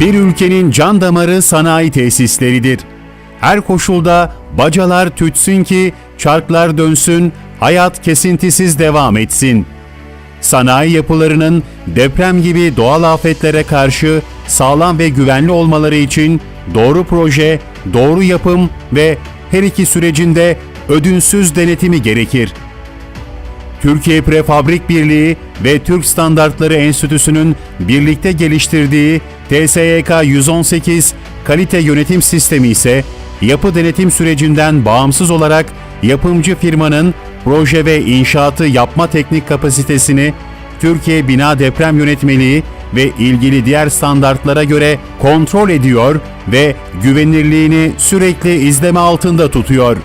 Bir ülkenin can damarı sanayi tesisleridir. Her koşulda bacalar tütsün ki çarklar dönsün, hayat kesintisiz devam etsin. Sanayi yapılarının deprem gibi doğal afetlere karşı sağlam ve güvenli olmaları için doğru proje, doğru yapım ve her iki sürecinde ödünsüz denetimi gerekir. Türkiye Prefabrik Birliği ve Türk Standartları Enstitüsü'nün birlikte geliştirdiği TSYK 118 kalite yönetim sistemi ise yapı denetim sürecinden bağımsız olarak yapımcı firmanın proje ve inşaatı yapma teknik kapasitesini Türkiye Bina Deprem Yönetmeliği ve ilgili diğer standartlara göre kontrol ediyor ve güvenirliğini sürekli izleme altında tutuyor.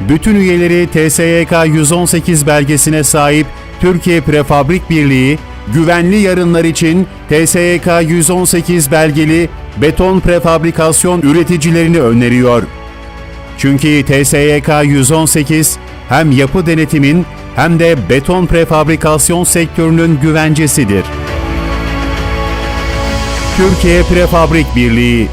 Bütün üyeleri TSYK 118 belgesine sahip Türkiye Prefabrik Birliği, güvenli yarınlar için TSYK 118 belgeli beton prefabrikasyon üreticilerini öneriyor. Çünkü TSYK 118 hem yapı denetimin hem de beton prefabrikasyon sektörünün güvencesidir. Türkiye Prefabrik Birliği